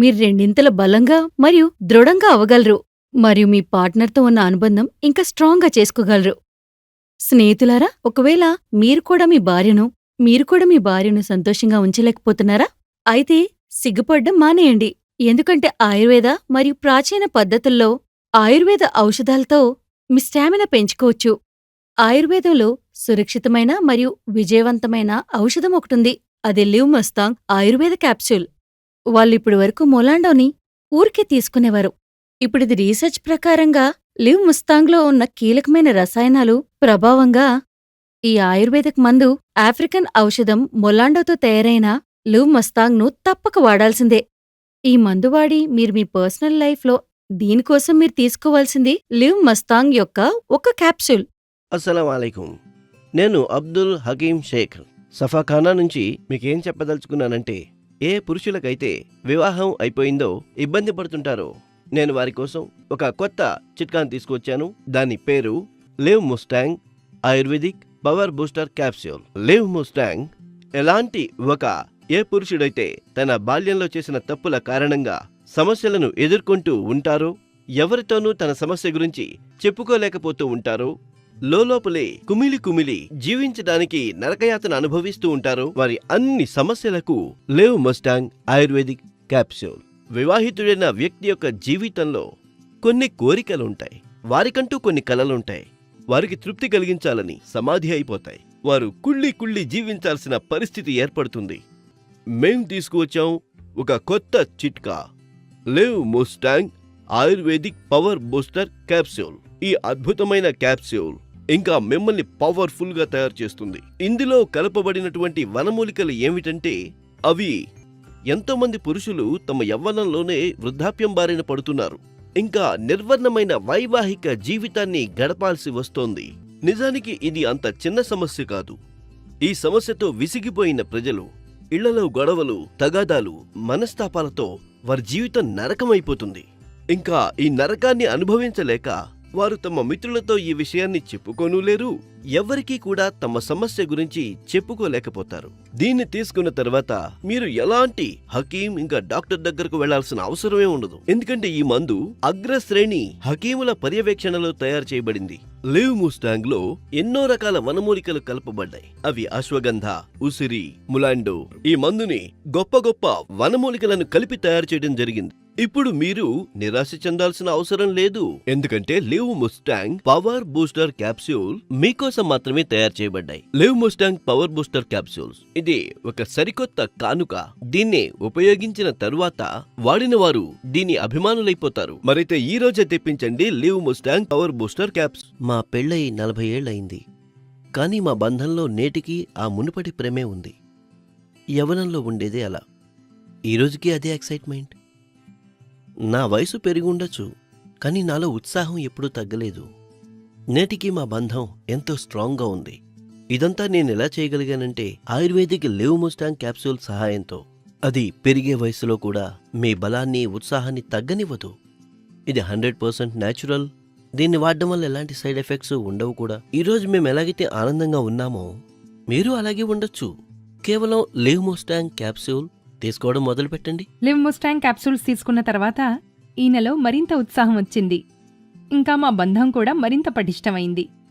మీరు రెండింతల బలంగా మరియు దృఢంగా అవగలరు మరియు మీ పార్ట్నర్తో ఉన్న అనుబంధం ఇంకా స్ట్రాంగ్గా చేసుకోగలరు. స్నేహితులారా ఒకవేళ మీరు కూడా మీ భార్యను మీరు కూడా మీ భార్యను సంతోషంగా ఉంచలేకపోతున్నారా? అయితే సిగ్గుపడ్డం మానేయండి. ఎందుకంటే ఆయుర్వేద మరియు ప్రాచీన పద్ధతుల్లో ఆయుర్వేద ఔషధాలతో మీ స్టామినా పెంచుకోవచ్చు. ఆయుర్వేదంలో సురక్షితమైన మరియు విజయవంతమైన ఔషధం ఒకటుంది అది లివ్ మస్తాంగ్ ఆయుర్వేద క్యాప్సూల్. వాళ్ళిప్పటి వరకు మొలాండోని ఊరికే తీసుకునేవారు. ఇప్పుడిది రీసెర్చ్ ప్రకారంగా లివ్ ముస్తాంగ్లో ఉన్న కీలకమైన రసాయనాలు ప్రభావంగా ఈ ఆయుర్వేదిక్ మందు ఆఫ్రికన్ ఔషధం మొలాండోతో తయారైన లివ్ మస్తాంగ్ను తప్పక వాడాల్సిందే. ఈ మందు వాడి మీరు మీ పర్సనల్ లైఫ్లో దీనికోసం మీరు తీసుకోవాల్సింది లివ్ మస్తాంగ్ యొక్క ఒక క్యాప్సూల్. అస్సలం నేను అబ్దుల్ హకీం షేక్. సఫాఖానా నుంచి మీకేం చెప్పదలుచుకున్నానంటే ఏ పురుషులకైతే వివాహం అయిపోయిందో ఇబ్బంది పడుతుంటారో నేను వారి కోసం ఒక కొత్త చిట్కాను తీసుకొచ్చాను దాని పేరు Liv Mustang ayurvedic power booster capsule Liv Mustang ఎలాంటి ఒక ఏ పురుషుడైతే తన బాల్యంలో చేసిన తప్పుల కారణంగా సమస్యలను ఎదుర్కొంటూ ఉంటారో ఎవరితోనూ తన సమస్య గురించి చెప్పుకోలేకపోతూ ఉంటారో లోలోపలే కుమిలి కుమిలి జీవించడానికి నరకయాతన అనుభవిస్తూ ఉంటారు వారి అన్ని సమస్యలకు లేవ్ మస్టాంగ్ ఆయుర్వేదిక్ క్యాప్సూల్. వివాహితుడైన వ్యక్తి యొక్క జీవితంలో కొన్ని కోరికలు ఉంటాయి వారికంటూ కొన్ని కలలుంటాయి. వారికి తృప్తి కలిగించాలని సమాధి అయిపోతాయి. వారు కుళ్ళి కుళ్ళి జీవించాల్సిన పరిస్థితి ఏర్పడుతుంది. మేం తీసుకువచ్చాం ఒక కొత్త చిట్కా. Liv Mustang ayurvedic power booster capsule. ఈ అద్భుతమైన క్యాప్సూల్ ఇంకా మిమ్మల్ని పవర్ఫుల్గా తయారు చేస్తుంది. ఇందులో కలపబడినటువంటి వనమూలికలు ఏమిటంటే అవి ఎంతోమంది పురుషులు తమ యవ్వనంలోనే వృద్ధాప్యం బారిన పడుతున్నారు. ఇంకా నిర్వర్ణమైన వైవాహిక జీవితాన్ని గడపాల్సి వస్తోంది. నిజానికి ఇది అంత చిన్న సమస్య కాదు. ఈ సమస్యతో విసిగిపోయిన ప్రజలు ఇళ్ళలో గొడవలు తగాదాలు మనస్తాపాలతో వారి జీవితం నరకమైపోతుంది. ఇంకా ఈ నరకాన్ని అనుభవించలేక వారు తమ మిత్రులతో ఈ విషయాన్ని చెప్పుకోనూ లేరు. ఎవరికీ కూడా తమ సమస్య గురించి చెప్పుకోలేకపోతారు. దీన్ని తీసుకున్న తర్వాత మీరు ఎలాంటి హకీం ఇంకా డాక్టర్ దగ్గరకు వెళ్ళాల్సిన అవసరమే ఉండదు. ఎందుకంటే ఈ మందు అగ్రశ్రేణి హకీముల పర్యవేక్షణలో తయారు చేయబడింది. లివ్ ముస్టాంగ్లో ఎన్నో రకాల వనమూలికలు కలపబడ్డాయి. అవి అశ్వగంధ ఉసిరి ములాండో ఈ మందుని గొప్ప గొప్ప వనమూలికలను కలిపి తయారు చేయడం జరిగింది. ఇప్పుడు మీరు నిరాశ చెందాల్సిన అవసరం లేదు. ఎందుకంటే Liv Mustang power booster capsule మీకోసం మాత్రమే తయారు చేయబడ్డాయి. Liv Mustang power booster capsules. ఇది ఒక సరికొత్త కానుక. దీన్ని ఉపయోగించిన తరువాత వాడిన వారు దీని అభిమానులైపోతారు. మరైతే ఈ రోజే తెప్పించండి Liv Mustang power booster caps. మా పెళ్ళై నలభై ఏళ్ళయింది. కానీ మా బంధంలో నేటికి ఆ మునుపటి ప్రేమే ఉంది. యవనంలో ఉండేదే అలా. ఈ రోజుకి అదే ఎక్సైట్మెంట్. నా వయసు పెరిగి ఉండొచ్చు కానీ నాలో ఉత్సాహం ఎప్పుడూ తగ్గలేదు. నేటికి మా బంధం ఎంతో స్ట్రాంగ్గా ఉంది. ఇదంతా నేను ఎలా చేయగలిగానంటే ఆయుర్వేదిక్ లివ్ ముస్టాంగ్ క్యాప్సూల్ సహాయంతో. అది పెరిగే వయసులో కూడా మీ బలాన్ని ఉత్సాహాన్ని తగ్గనివ్వదు. ఇది హండ్రెడ్ పర్సెంట్ న్యాచురల్. దీన్ని వాడడం వల్ల ఎలాంటి సైడ్ ఎఫెక్ట్స్ ఉండవు కూడా. ఈరోజు మేము ఎలాగైతే ఆనందంగా ఉన్నామో మీరు అలాగే ఉండొచ్చు. కేవలం లివ్ ముస్టాంగ్ క్యాప్సూల్ తీసుకోవడం మొదలుపెట్టండి. లివ్ ముస్టాంగ్ క్యాప్సూల్స్ తీసుకున్న తర్వాత ఈయనలో మరింత ఉత్సాహం వచ్చింది. ఇంకా మా బంధం కూడా మరింత పటిష్టమైంది.